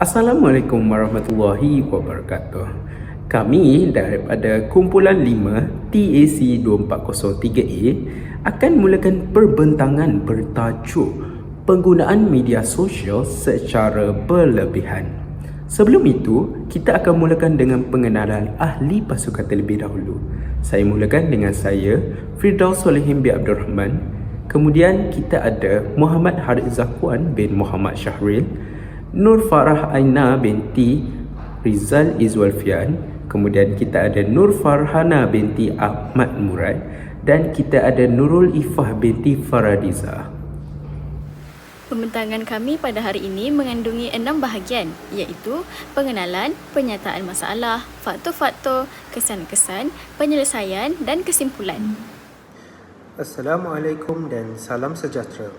Assalamualaikum warahmatullahi wabarakatuh. Kami daripada kumpulan 5 TAC 2403A akan mulakan perbentangan bertajuk penggunaan media sosial secara berlebihan. Sebelum itu, kita akan mulakan dengan pengenalan ahli pasukan terlebih dahulu. Saya mulakan dengan saya, Firdaus Solehin bin Abdul Rahman. Kemudian kita ada Muhammad Harith Zakwan bin Muhammad Syahril, Nur Farah Aina binti Rizal Izwalfian, kemudian kita ada Nur Farhana binti Ahmad Murad dan kita ada Nurul Ifah binti Faradiza. Pembentangan kami pada hari ini mengandungi enam bahagian iaitu pengenalan, penyataan masalah, faktor-faktor, kesan-kesan, penyelesaian dan kesimpulan. Assalamualaikum dan salam sejahtera.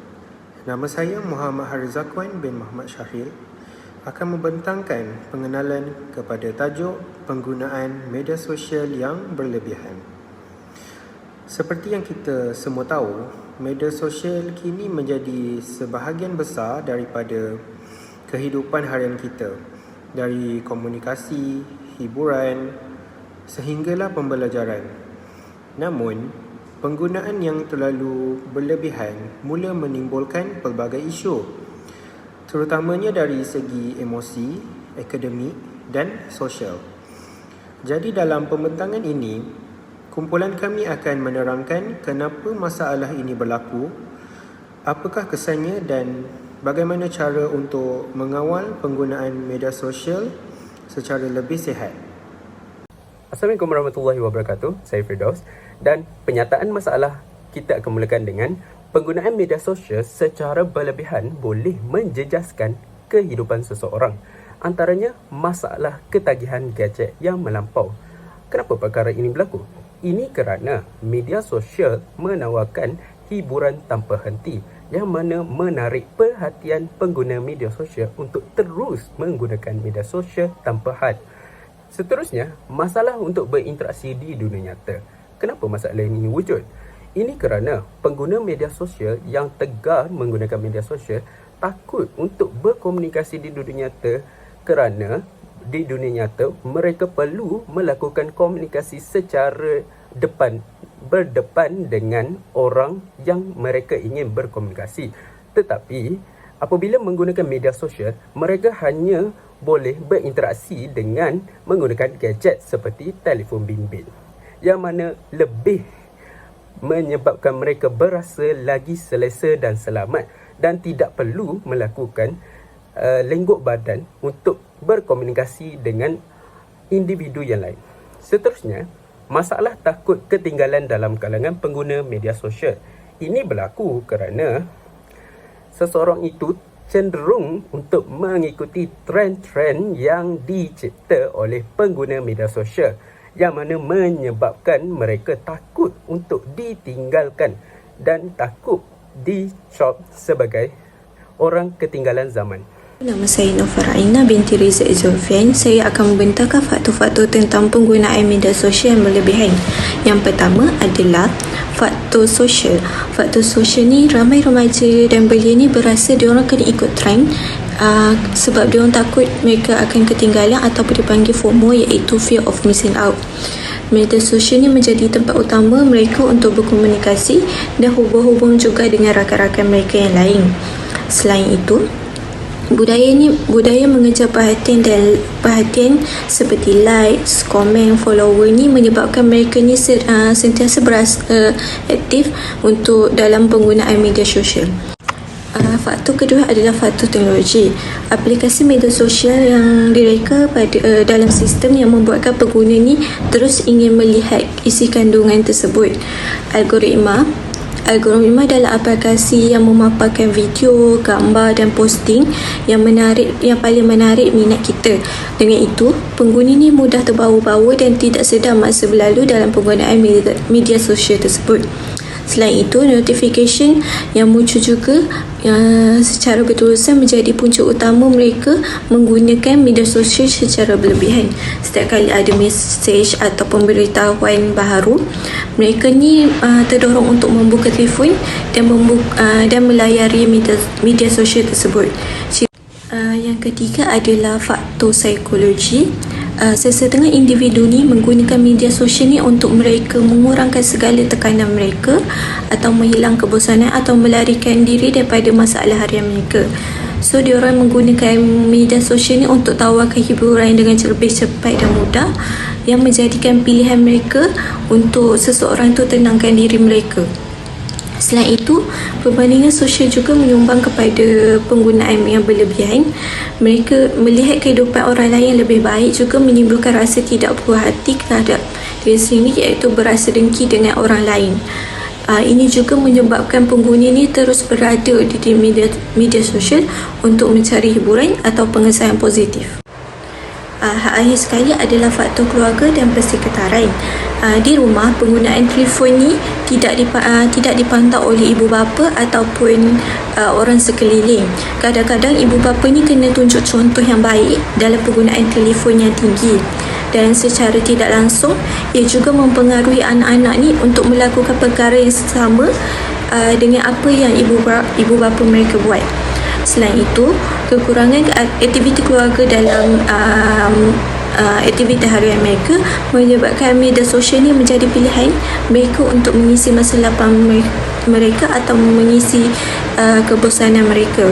Nama saya Muhammad Harizakwan bin Muhammad Syahil akan membentangkan pengenalan kepada tajuk penggunaan media sosial yang berlebihan. Seperti yang kita semua tahu, media sosial kini menjadi sebahagian besar daripada kehidupan harian kita. Dari komunikasi, hiburan, sehinggalah pembelajaran. Namun, penggunaan yang terlalu berlebihan mula menimbulkan pelbagai isu terutamanya dari segi emosi, akademik dan sosial. Jadi dalam pembentangan ini, Kumpulan kami akan menerangkan kenapa masalah ini berlaku, apakah kesannya dan bagaimana cara untuk mengawal penggunaan media sosial secara lebih sihat. Assalamualaikum warahmatullahi wabarakatuh. Saya Firdaus dan penyataan masalah kita akan mulakan dengan penggunaan media sosial secara berlebihan boleh menjejaskan kehidupan seseorang. Antaranya masalah ketagihan gadget yang melampau. Kenapa perkara ini berlaku? Ini kerana media sosial menawarkan hiburan tanpa henti yang mana menarik perhatian pengguna media sosial untuk terus menggunakan media sosial tanpa had. Seterusnya, masalah untuk berinteraksi di dunia nyata. Kenapa masalah ini wujud? Ini kerana pengguna media sosial yang tegar menggunakan media sosial takut untuk berkomunikasi di dunia nyata kerana di dunia nyata mereka perlu melakukan komunikasi secara depan berdepan dengan orang yang mereka ingin berkomunikasi. Tetapi apabila menggunakan media sosial mereka hanya boleh berinteraksi dengan menggunakan gadget seperti telefon bimbit yang mana lebih menyebabkan mereka berasa lagi selesa dan selamat dan tidak perlu melakukan uh, lenggok badan untuk berkomunikasi dengan individu yang lain. Seterusnya, masalah takut ketinggalan dalam kalangan pengguna media sosial. Ini berlaku kerana seseorang itu cenderung untuk mengikuti trend-trend yang dicipta oleh pengguna media sosial yang mana menyebabkan mereka takut untuk ditinggalkan dan takut dicop sebagai orang ketinggalan zaman. Nama saya Nofar Aina binti Riza Zulfian. Saya akan membentangkan faktor-faktor tentang penggunaan media sosial yang berlebihan. Yang pertama adalah faktor sosial. Faktor sosial ni ramai remaja dan belia ni berasa dia orang kena ikut trend uh, sebab dia orang takut mereka akan ketinggalan ataupun dipanggil FOMO iaitu fear of missing out. Media sosial ni menjadi tempat utama mereka untuk berkomunikasi dan hubung-hubung juga dengan rakan-rakan mereka yang lain. Selain itu, budaya ini budaya mengejar perhatian dan perhatian seperti likes, komen, follower ni menyebabkan mereka ni uh, sentiasa berasa uh, aktif untuk dalam penggunaan media sosial. Uh, faktor kedua adalah faktor teknologi. Aplikasi media sosial yang direka pada uh, dalam sistem yang membuatkan pengguna ni terus ingin melihat isi kandungan tersebut. Algoritma Algoritma adalah aplikasi yang memaparkan video, gambar dan posting yang menarik yang paling menarik minat kita. Dengan itu, pengguna ni mudah terbawa-bawa dan tidak sedar masa berlalu dalam penggunaan media, media sosial tersebut. Selain itu, notification yang muncul juga yang secara berterusan menjadi punca utama mereka menggunakan media sosial secara berlebihan. Setiap kali ada mesej atau pemberitahuan baharu, mereka ni uh, terdorong untuk membuka telefon dan membuka, uh, dan melayari media, media sosial tersebut. Uh, Yang ketiga adalah faktor psikologi. Uh, sesetengah individu ni menggunakan media sosial ni untuk mereka mengurangkan segala tekanan mereka atau menghilang kebosanan atau melarikan diri daripada masalah harian mereka. So diorang menggunakan media sosial ni untuk tawarkan hiburan dengan lebih cepat dan mudah yang menjadikan pilihan mereka untuk seseorang tu tenangkan diri mereka. Selain itu, perbandingan sosial juga menyumbang kepada penggunaan yang berlebihan. Mereka melihat kehidupan orang lain yang lebih baik juga menimbulkan rasa tidak puas hati terhadap diri sendiri iaitu berasa dengki dengan orang lain. Uh, ini juga menyebabkan pengguna ini terus berada di media, media sosial untuk mencari hiburan atau pengesahan positif. Uh, hak akhir sekali adalah faktor keluarga dan persekitaran. Uh, di rumah, penggunaan telefon ni tidak dipa- uh, tidak dipantau oleh ibu bapa ataupun uh, orang sekeliling. Kadang-kadang ibu bapa ni kena tunjuk contoh yang baik dalam penggunaan telefon yang tinggi. Dan secara tidak langsung, ia juga mempengaruhi anak-anak ni untuk melakukan perkara yang sama uh, dengan apa yang ibu ibu bapa mereka buat. Selain itu, kekurangan aktiviti keluarga dalam um, uh, aktiviti harian mereka menyebabkan media sosial ini menjadi pilihan mereka untuk mengisi masa lapang mereka atau mengisi uh, kebosanan mereka.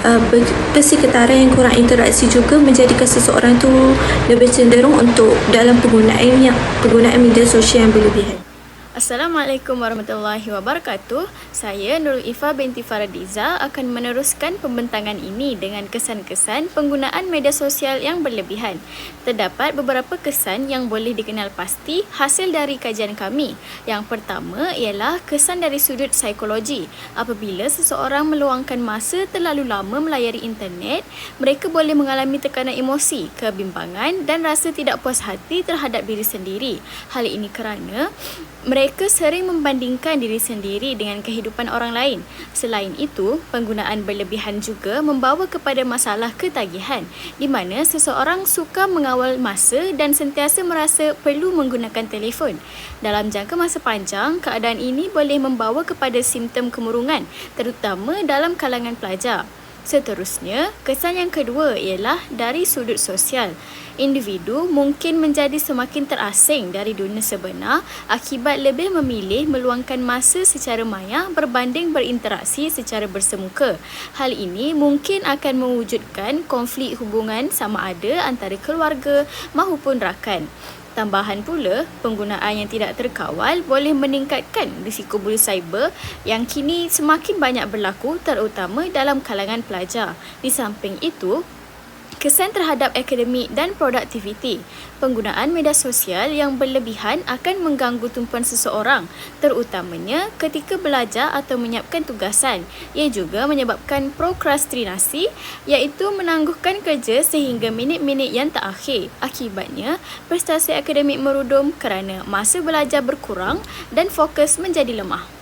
Uh, persekitaran yang kurang interaksi juga menjadikan seseorang tu lebih cenderung untuk dalam penggunaan yang penggunaan media sosial yang berlebihan. Assalamualaikum warahmatullahi wabarakatuh. Saya Nurul Ifa binti Faradiza akan meneruskan pembentangan ini dengan kesan-kesan penggunaan media sosial yang berlebihan. Terdapat beberapa kesan yang boleh dikenal pasti hasil dari kajian kami. Yang pertama ialah kesan dari sudut psikologi. Apabila seseorang meluangkan masa terlalu lama melayari internet, mereka boleh mengalami tekanan emosi, kebimbangan dan rasa tidak puas hati terhadap diri sendiri. Hal ini kerana mereka sering membandingkan diri sendiri dengan kehidupan orang lain. Selain itu, penggunaan berlebihan juga membawa kepada masalah ketagihan di mana seseorang suka mengawal masa dan sentiasa merasa perlu menggunakan telefon. Dalam jangka masa panjang, keadaan ini boleh membawa kepada simptom kemurungan terutama dalam kalangan pelajar. Seterusnya, kesan yang kedua ialah dari sudut sosial. Individu mungkin menjadi semakin terasing dari dunia sebenar akibat lebih memilih meluangkan masa secara maya berbanding berinteraksi secara bersemuka. Hal ini mungkin akan mewujudkan konflik hubungan sama ada antara keluarga maupun rakan. Tambahan pula, penggunaan yang tidak terkawal boleh meningkatkan risiko buli cyber yang kini semakin banyak berlaku terutama dalam kalangan pelajar. Di samping itu, Kesan terhadap akademik dan produktiviti. Penggunaan media sosial yang berlebihan akan mengganggu tumpuan seseorang, terutamanya ketika belajar atau menyiapkan tugasan. Ia juga menyebabkan prokrastinasi, iaitu menangguhkan kerja sehingga minit-minit yang terakhir. Akibatnya, prestasi akademik merudum kerana masa belajar berkurang dan fokus menjadi lemah.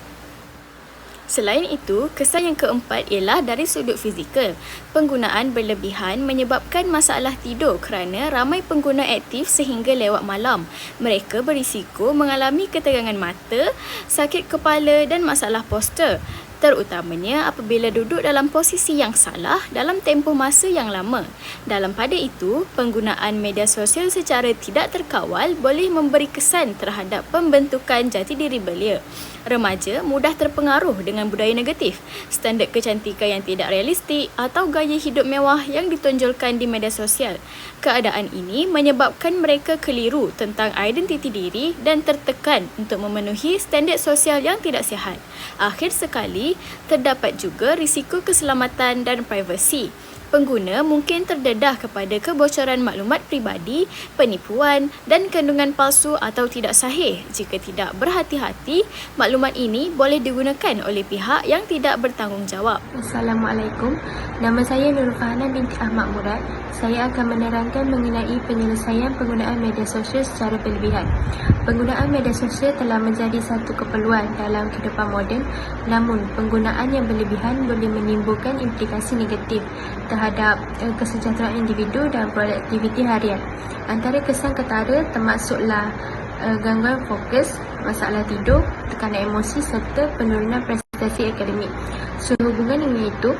Selain itu, kesan yang keempat ialah dari sudut fizikal. Penggunaan berlebihan menyebabkan masalah tidur kerana ramai pengguna aktif sehingga lewat malam. Mereka berisiko mengalami ketegangan mata, sakit kepala dan masalah postur terutamanya apabila duduk dalam posisi yang salah dalam tempoh masa yang lama. Dalam pada itu, penggunaan media sosial secara tidak terkawal boleh memberi kesan terhadap pembentukan jati diri belia. Remaja mudah terpengaruh dengan budaya negatif, standard kecantikan yang tidak realistik atau gaya hidup mewah yang ditonjolkan di media sosial. Keadaan ini menyebabkan mereka keliru tentang identiti diri dan tertekan untuk memenuhi standard sosial yang tidak sihat. Akhir sekali, terdapat juga risiko keselamatan dan privasi. Pengguna mungkin terdedah kepada kebocoran maklumat pribadi, penipuan dan kandungan palsu atau tidak sahih. Jika tidak berhati-hati, maklumat ini boleh digunakan oleh pihak yang tidak bertanggungjawab. Assalamualaikum. Nama saya Nur Fahana binti Ahmad Murad. Saya akan menerangkan mengenai penyelesaian penggunaan media sosial secara berlebihan. Penggunaan media sosial telah menjadi satu keperluan dalam kehidupan moden, namun penggunaan yang berlebihan boleh menimbulkan implikasi negatif terhadap uh, kesejahteraan individu dan produktiviti harian. Antara kesan ketara termasuklah uh, gangguan fokus, masalah tidur, tekanan emosi serta penurunan prestasi akademik. Sehubungan dengan itu,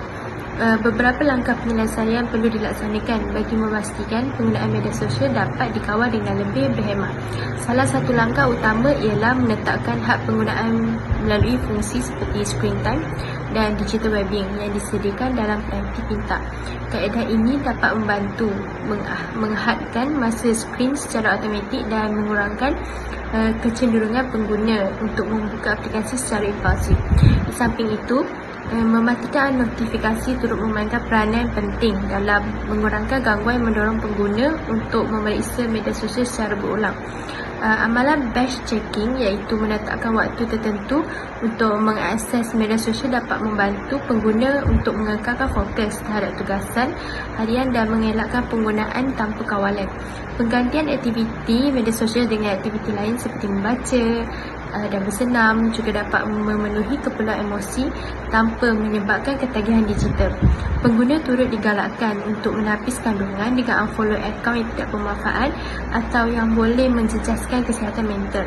Uh, beberapa langkah penyelesaian perlu dilaksanakan bagi memastikan penggunaan media sosial dapat dikawal dengan lebih berhemat. Salah satu langkah utama ialah menetapkan hak penggunaan melalui fungsi seperti screen time dan digital wellbeing yang disediakan dalam peranti pintar. Kaedah ini dapat membantu meng- menghadkan masa skrin secara automatik dan mengurangkan uh, kecenderungan pengguna untuk membuka aplikasi secara impulsif. Di samping itu, uh, mematikan notifikasi turut memainkan peranan penting dalam mengurangkan gangguan mendorong pengguna untuk memeriksa media sosial secara berulang. Uh, amalan batch checking iaitu menetapkan waktu tertentu untuk mengakses media sosial dapat membantu pengguna untuk mengekalkan fokus terhadap tugasan harian dan mengelakkan penggunaan tanpa kawalan. Penggantian aktiviti media sosial dengan aktiviti lain seperti membaca uh, dan bersenam juga dapat memenuhi keperluan emosi tanpa menyebabkan ketagihan digital. Pengguna turut digalakkan untuk menapis kandungan dengan unfollow akaun yang tidak bermanfaat atau yang boleh menjejaskan kesihatan mental.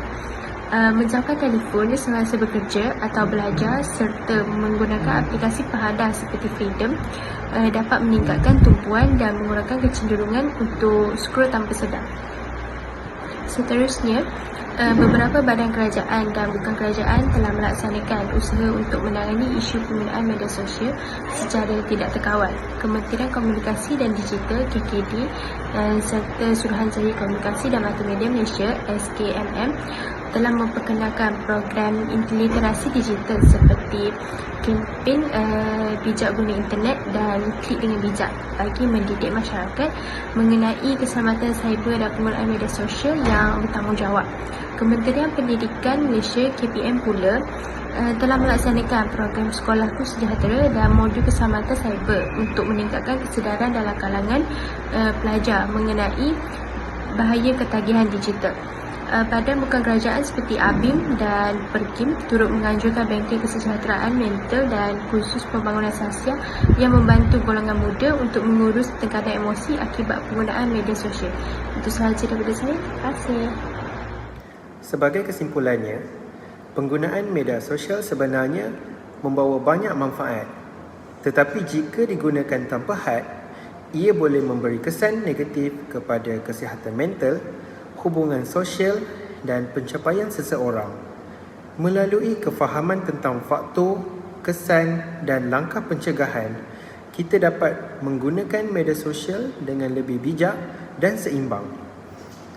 Uh, menjauhkan telefon semasa bekerja atau belajar serta menggunakan aplikasi penghadang seperti Freedom uh, dapat meningkatkan tumpuan dan mengurangkan kecenderungan untuk scroll tanpa sedar. Seterusnya, beberapa badan kerajaan dan bukan kerajaan telah melaksanakan usaha untuk menangani isu penggunaan media sosial secara tidak terkawal. Kementerian Komunikasi dan Digital KKD dan serta Suruhanjaya Komunikasi dan Multimedia Malaysia SKMM telah memperkenalkan program literasi digital seperti kempen uh, bijak guna internet dan klik dengan bijak bagi mendidik masyarakat mengenai keselamatan cyber dan penggunaan media sosial yang bertanggungjawab. Kementerian Pendidikan Malaysia KPM pula uh, telah melaksanakan program Sekolahku Sejahtera dan modul keselamatan cyber untuk meningkatkan kesedaran dalam kalangan uh, pelajar mengenai bahaya ketagihan digital. Uh, badan bukan kerajaan seperti ABIM dan PERKIM turut menganjurkan bengkel kesejahteraan mental dan kursus pembangunan sasial yang membantu golongan muda untuk mengurus tekanan emosi akibat penggunaan media sosial. Itu sahaja daripada saya. Terima kasih. Sebagai kesimpulannya, penggunaan media sosial sebenarnya membawa banyak manfaat. Tetapi jika digunakan tanpa had, ia boleh memberi kesan negatif kepada kesihatan mental, hubungan sosial dan pencapaian seseorang. Melalui kefahaman tentang faktor, kesan dan langkah pencegahan, kita dapat menggunakan media sosial dengan lebih bijak dan seimbang.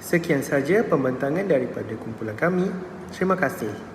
Sekian saja pembentangan daripada kumpulan kami. Terima kasih.